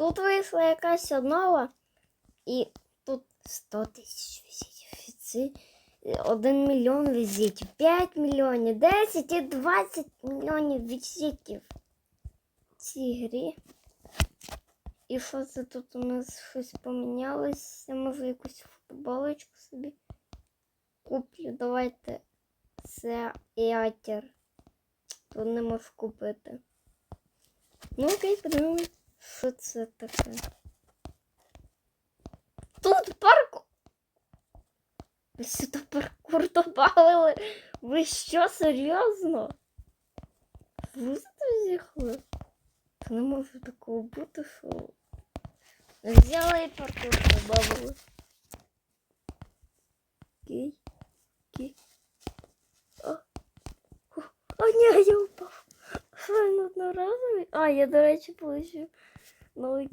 Тут вийшла якась обнова, і тут 100 тисяч візитів. Це 1 мільйон візитів, 5 мільйонів, 10 і 20 мільйонів візитів цій грі. І що це тут у нас щось помінялося? Може якусь футболочку собі куплю. Давайте це ятер. Тут не можу купити. Ну окей, подивимось. Що це таке? Тут паркур. Ви сюди паркур добавили. Ви що, серйозно? Тут з'їхали? Та не може такого бути, що. Взяли і паркур добавили. Окей. Окей. О, о, о, ні, я Що? А, я, до речі, получив новий,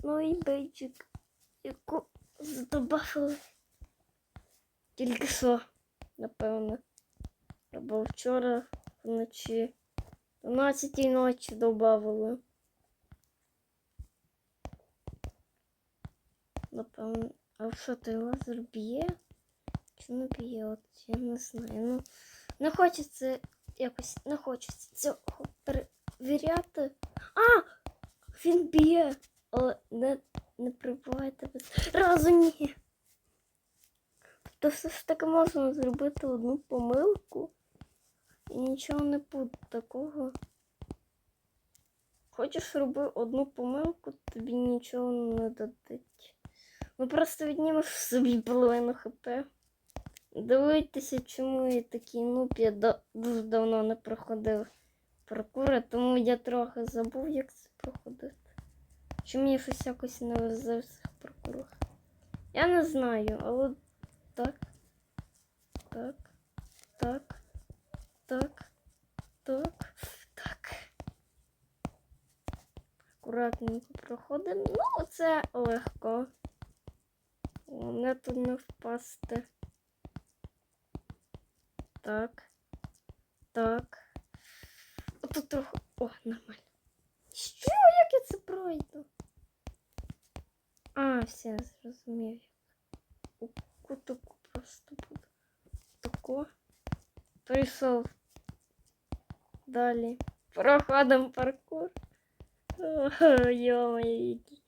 новий бейджик, яку добавили. Тільки що, напевно. Або вчора вночі. 12 ночі додавали. Напевно. А що той лазер б'є? Чи не б'є? От я не знаю. Ну, не хочеться якось не хочеться цього перевіряти. А! Він б'є, але не, не прибувайте без разу ні. То все ж таки можна зробити одну помилку і нічого не буде такого. Хочеш роби одну помилку, тобі нічого не дадуть. Ну просто віднімеш собі половину хп. Дивитися, чому я такий нуб, я дуже давно не проходив паркури, тому я трохи забув, як це проходити. Чи мені щось якось не везе в цих паркурах? Я не знаю, але так. Так. Так. Так. Так. Так. Акуратненько проходимо. Ну, це легко. Головне тут не впасти. Так. Так. Отут трохи. О, нормально. Що? Як я це пройду? А, все, зрозумів. У кутоку просто буду. Тако. Прийшов. Далі. Проходимо паркур. Йо-моє, який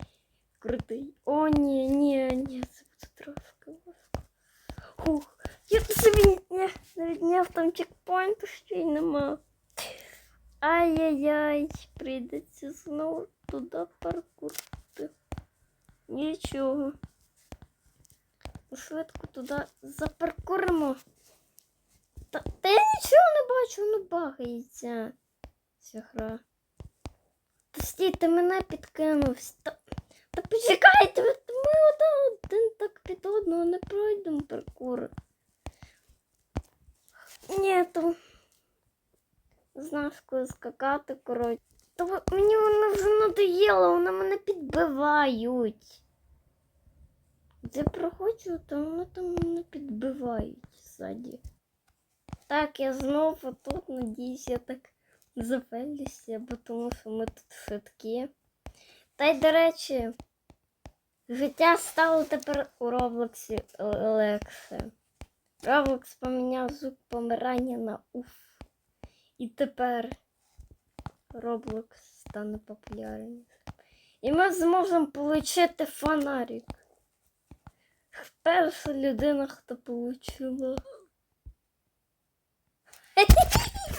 крутий. О, ні, ні, ні, це буде трошки важко. Хух. Я собі не відняв там чекпоінту ще й нема. Ай-яй-яй, прийдеться знову туди паркурити. Нічого. Швидко туди запаркуримо. Та, та я нічого не бачу, воно багається. Ця гра. Та стій, ти мене підкинувся. Та, та почекайте, ми один, один так під одного не пройдемо паркур. Ні, то знаєш, коли скакати, коротше. То мені воно вже надоїло, вони мене підбивають. Де проходжу, то вони там мене підбивають ззаді. Так, я знову тут, надіюсь, я так завелюся, бо тому що ми тут швидкі. Та й, до речі, життя стало тепер у Роблоксі легше. Роблокс поміняв звук помирання на уф. І тепер Роблокс стане популярнішим. І ми зможемо отримати фонарик. Перша людина, хто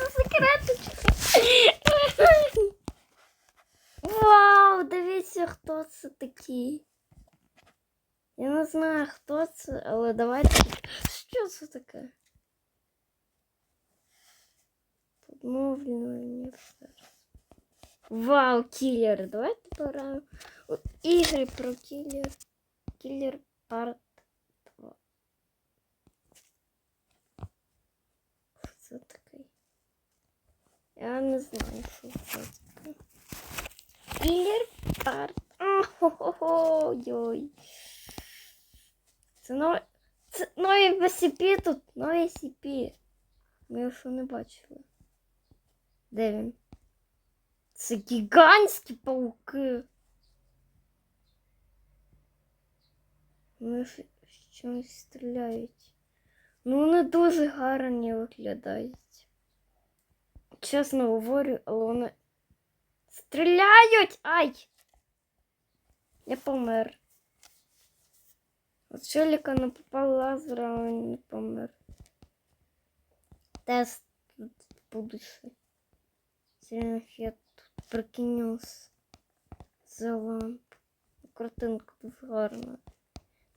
секреточка. Вау, дивіться, хто це такий. Я не знаю, хто це, але давайте. Що це таке? Подновлювання зараз. Вау, кілер. Давайте пограємо. у Ігри про кілер. Кілер парт 2. Що це таке? Я не знаю, що це таке. Кілер парт. Охо-хо-хо, йой. Це новий. Це нові SCP тут, нові SCP. Ми його що не бачили. Де він? Це гігантські пауки. Вони ж щось стріляють. Ну, вони дуже гарні виглядають. Чесно говорю, але вони стріляють! Ай! Я помер. От Шеліка не попав лазер, а він не помер. Тест тут будущий. Сильнохід тут прикинувся. За ламп. Картинка дуже гарна.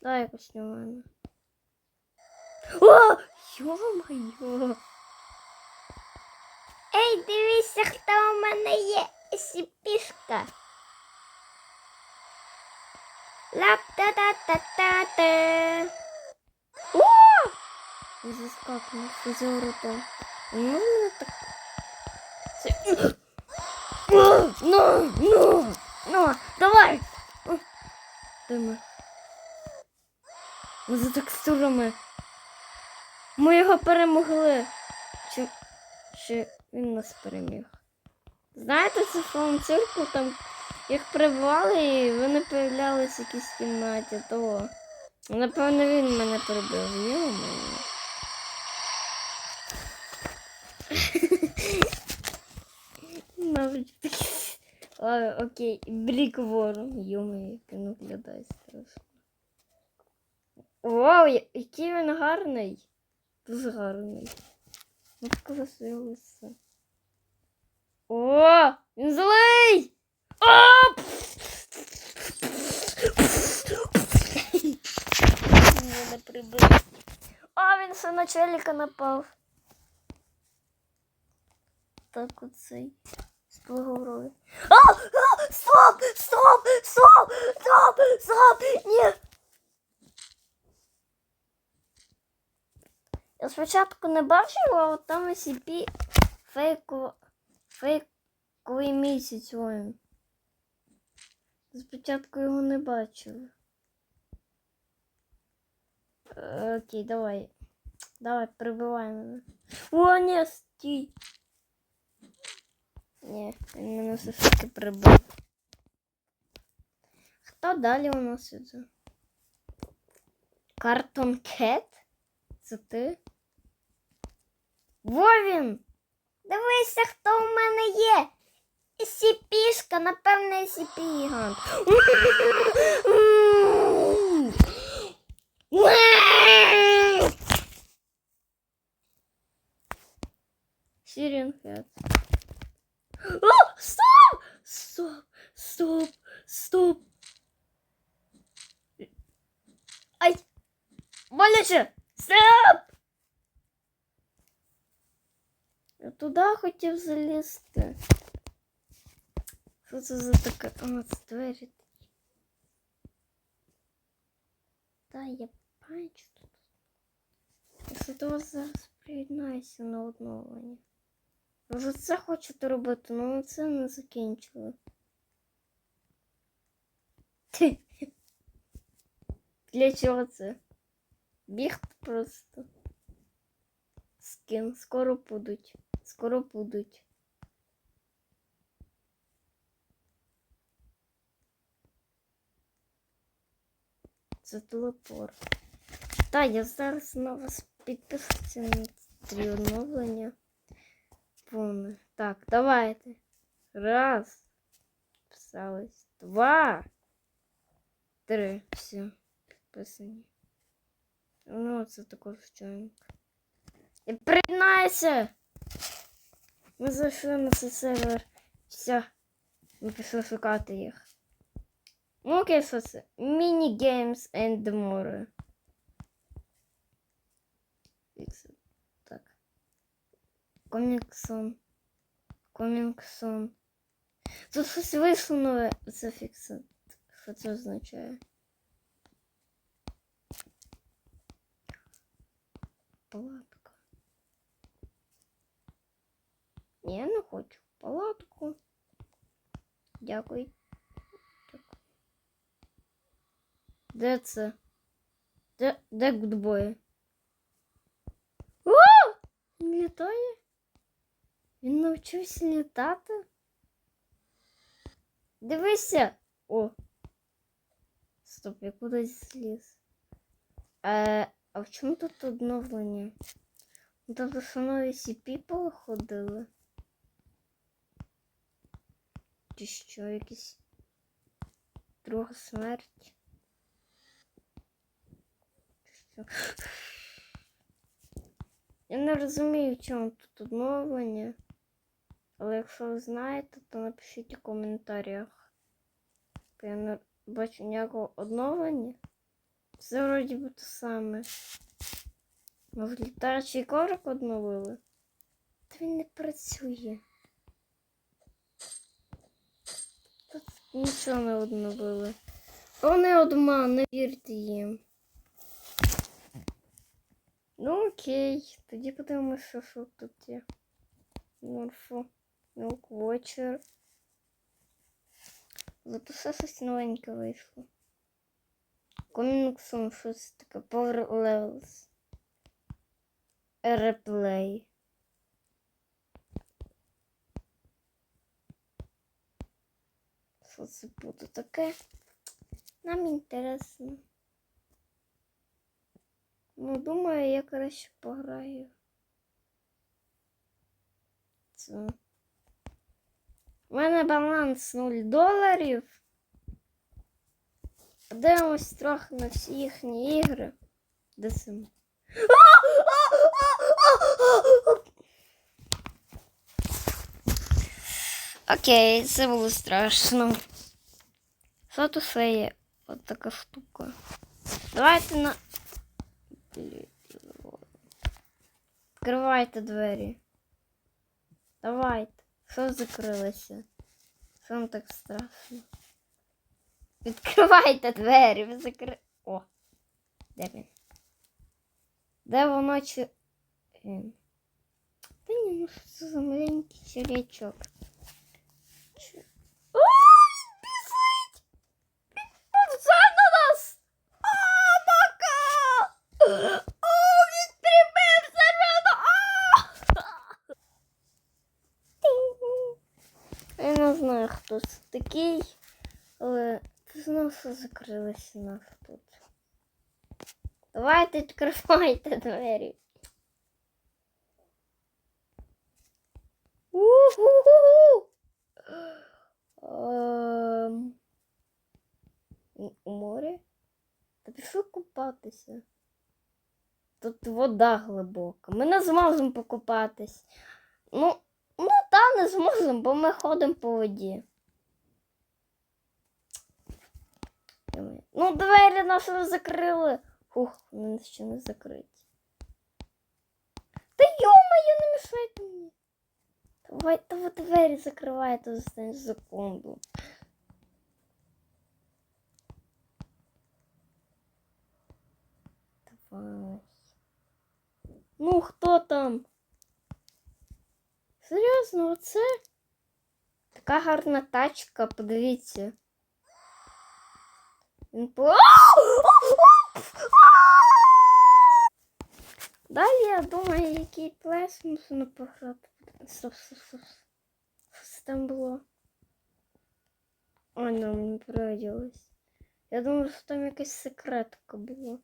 Дай якось на мене. О! Йо-моє! Ей, дивися, хто у мене є сіпішка. Лап-та-та-та-та-та. О! Я заскакнув, за. Ну, ну, так. Це... Ну, ну, ну, давай. Де ми? За текстурами. Ми його перемогли. Чи, чи він нас переміг? Знаєте, це фон цирку там їх прибували і вони появлялись в якійсь кімнаті, то напевно він мене прибив. Йо-моє. Навіть такі. А, окей, Брік Ворон. Йо-моє, як він виглядає страшно. Вау, який він гарний. Дуже гарний. Ну, красивий. О, він злий! Оп! Мене прибив. А, він все на челіка напав. Так оцей. Поговори. А! А! Стоп! Стоп! Стоп! Стоп! Стоп! Ні! Я спочатку не бачила, а от там SCP фейку... фейковий місяць воїн. Спочатку його не бачила. Е, Окей, давай. Давай, прибивай мене. О, ні, стій. Ні, він мене все таки прибив. Хто далі у нас іде? Картон Кет? Це ти? Вовін! Дивися, хто у мене є. Сіпішка, напевне, сіпігант. Сірінхед. О, стоп! Стоп! Стоп! Стоп! Ай! Боляче! Стоп! Я туди хотів залізти. Що це за таке? А, це двері. Та я бачу тут. Якщо до вас зараз приєднаюся на одновлення. Може це хочете робити, але це не закінчили. Для чого це? Бігти просто. Скін, скоро будуть. Скоро будуть. Це телепорт. Та, я зараз на вас підписуюся на три оновлення. Повне. Так, давайте. Раз. Писалось. Два. Три. Все. Підписані. Ну, це також чайник. І приєднайся! Ми зайшли на цей сервер. Все. Ми пішли шукати їх. Ну, окей, що це? Міні-геймс and more. Фіксит. Так. Коміксон. Коміксон. Тут щось вийшло нове. Це фіксит. Що це означає? Палатка. Ні, я не хочу. Палатку. Дякую. Так. Де це? Де, де гудбої? О! Він літає? Він навчився літати? Дивися! О! Стоп, я кудись зліз. Е, а в чому тут обновлення? Ну, Тобто що нові CP походили? Чи що, якісь друга смерть? Я не розумію, в чому тут обновлення. Але якщо ви знаєте, то напишіть у коментарях. Я не бачу ніякого обновлення. Все вроді би те саме. Може, літаючий коврик обновили? Та він не працює. Тут нічого не обновили. Вони обман, не вірте їм. Ну окей, тоді подивимося, що тут є. Норфу, Milk Watcher. Зато все щось новеньке вийшло. Коміксом щось таке Power Levels. Реплей. Що це буде таке? Нам інтересно. Ну, думаю, я краще пограю. Це. У мене баланс 0 доларів. Подивимось трохи на всі їхні ігри. Де сим? Окей, це було страшно. Що тут ще є? От така штука. Давайте на. Відкривайте двері. Давайте. Що закрилося? Що вам так страшно? Відкривайте двері, ви закри... О! Де він? Де воно чи... Та ні, ну що за маленький червячок? Чи- О, він біжить! Він повзе на нас! О, пока! О, він прибився мене! Я не знаю, хто це такий, але ти знав, що закрилися нас тут. Давайте відкривайте двері. У-ху-ху-ху! Ем, У морі? Та пішов купатися. Тут вода глибока. Ми не зможемо покупатись. Ну, ну та не зможемо, бо ми ходимо по воді. Йо-моє. Ну, двері нас вже закрили. Хух, вони ще не закриті. Та йо-моє, не мішайте мені. Давай, та ви двері закривайте за секунду. Давай. Ну, хто там? Серйозно, оце? Така гарна тачка, подивіться. Далі я думаю, який плес мусимо пограти. Стоп, там було? Ой, ну, мені привиділось. Я думаю, що там якась секретка була.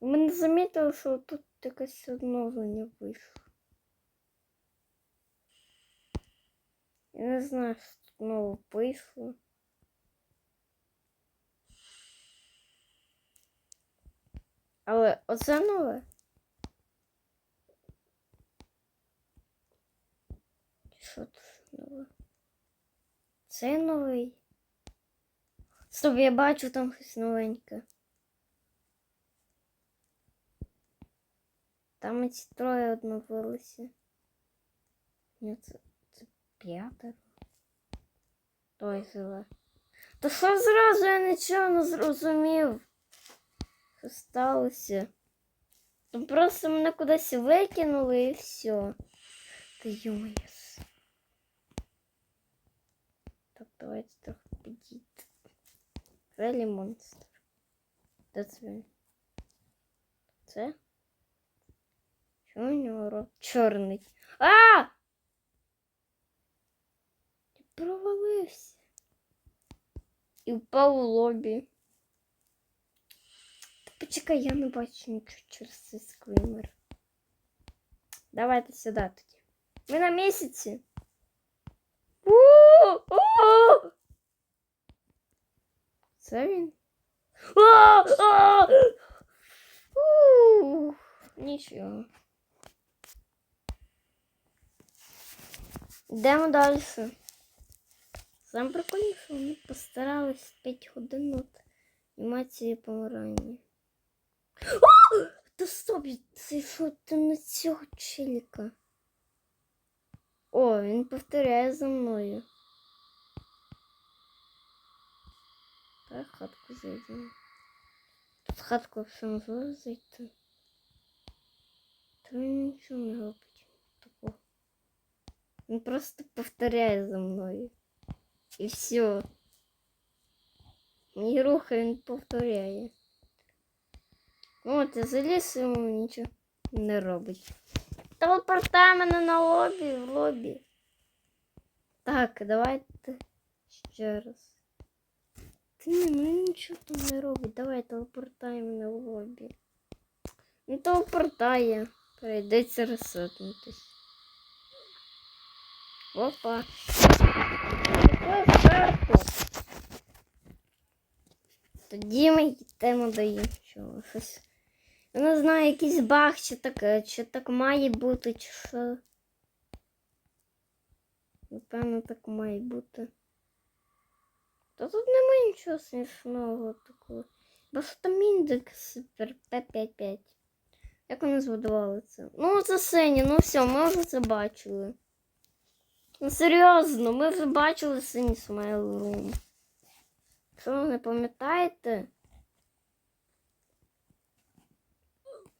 Ми не замітили, що тут якесь обновлення вийшло. Я не знаю, що тут нове вийшло. Але оце нове. Що тут нове? Це новий. Стоп, я бачу там щось новеньке. Там ці троє одновилися. Ні, це, це п'ятеро. Той зеле. Та що зразу я нічого не зрозумів. Що сталося? Ну просто мене кудись викинули і все. Та йомайс. Так, давайте трохи підійти. Релі монстр. Де це він? Це? Чому у нього рот чорний? А! Ти провалився. І впав у лобі. Почекай, я не бачу нічого через цей скример. Давайте сюди тоді. Ми на місяці. У-у-у! Це він? А! А! У! Нічого. Йдемо далі. Сам прикольніше, вони постарались 5 годин над анімацією помирання. О! Та стоп, це що ти на цього челіка? О, він повторяє за мною. В хатку зайдемо. Тут хатку все можливо зайти. Та він нічого не робить такого. Він просто повторяє за мною. І все. Мій рух він повторяє. От, я заліз йому нічого не робить. Телепортай мене на лобі, в лобі. Так, давайте ще раз. Ти не, ну нічого там не робить. Давай телепортай мене в лобі. Ну телепортає. Прийдеться ресетнутись. Опа. Карту? Тоді ми йдемо до іншого. Щось. Я не знаю, якийсь баг, чи так, е, чи так має бути, чи що. Напевно, так має бути. Та тут немає нічого смішного такого. Бо що там індекс супер П55. Як вони збудували це? Ну, це сині, ну все, ми вже це бачили. Ну серйозно, ми вже бачили синій смайл рум. Що ви не пам'ятаєте?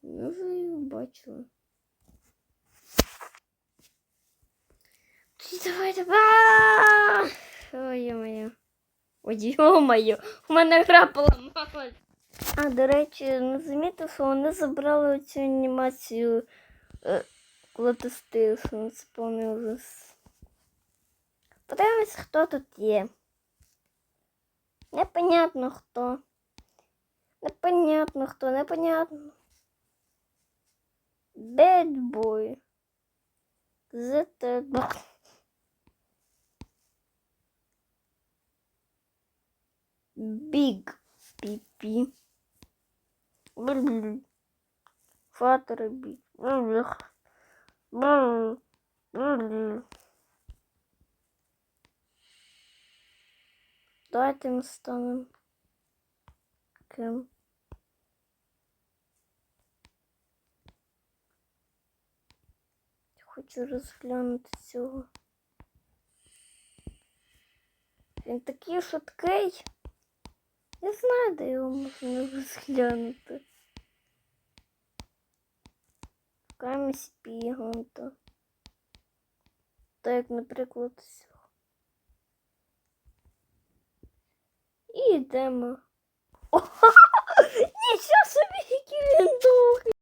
Ми вже його бачили. Давайте. А! Ой, моє. Ой, моє. У мене гра поламалась. А, до речі, не замітив, що вони забрали цю анімацію, е, коли ти що це повний. Подивимось, хто тут є. Непонятно хто. Непонятно хто, непонятно. Bad boy. ZTB. Big PP. Фатер бig. Давайте ми станемо ким. Хочу розглянути цього. Він такий швидкий. Я знаю, де його можна розглянути. Шукаємо спігонта. Так, як, наприклад, цього. І йдемо. О, нічого собі, який він довгий.